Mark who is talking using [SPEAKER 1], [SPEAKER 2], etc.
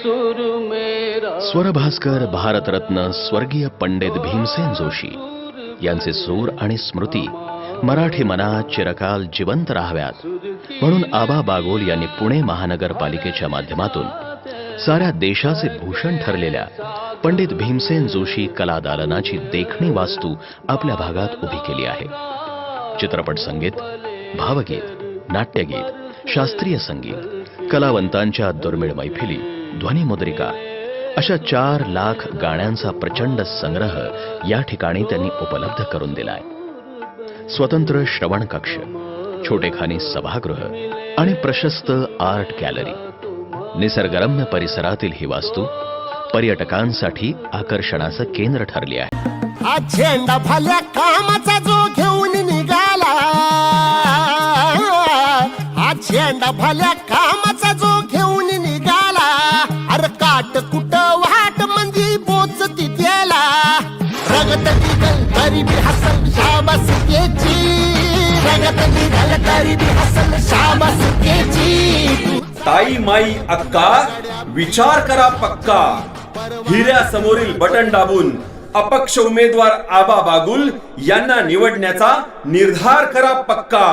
[SPEAKER 1] स्वर भास्कर
[SPEAKER 2] स्वरभास्कर भारतरत्न स्वर्गीय पंडित भीमसेन जोशी. यांचे सूर आणि स्मृती मराठी मनात चिरकाल जिवंत राहाव्यात. म्हणून आबा बागोल यांनी पुणे महानगरपालिकेच्या माध्यमातून साऱ्या देशाचे भूषण ठरलेल्या पंडित भीमसेन जोशी कला दालनाची देखणी वास्तू आपल्या भागात उभी केली आहे. चित्रपट संगीत भावगीत नाट्यगीत शास्त्रीय संगीत कलावंतांच्या दुर्मिळ मैफिली ध्वनिमुद्रिका अशा चार लाख गाण्यांचा प्रचंड संग्रह या ठिकाणी त्यांनी उपलब्ध करून दिलाय. स्वतंत्र श्रवण कक्ष छोटेखानी सभागृह आणि प्रशस्त आर्ट गॅलरी. निसर्गरम्य परिसरातील ही वास्तू पर्यटकांसाठी आकर्षणाचं केंद्र ठरली आहे.
[SPEAKER 3] हा झेंडा भल्या कामाचा जो घेऊन निघाला. हा झेंडा भल्या कामाचा रगत निघल तरी बी हसल शाबास केची रगत निघल तरी बी हसल शाबास
[SPEAKER 4] ताई माई अक्का विचार करा पक्का हिऱ्या समोरील बटन दाबून अपक्ष उमेदवार आबा बागुल यांना निवडण्याचा निर्धार करा पक्का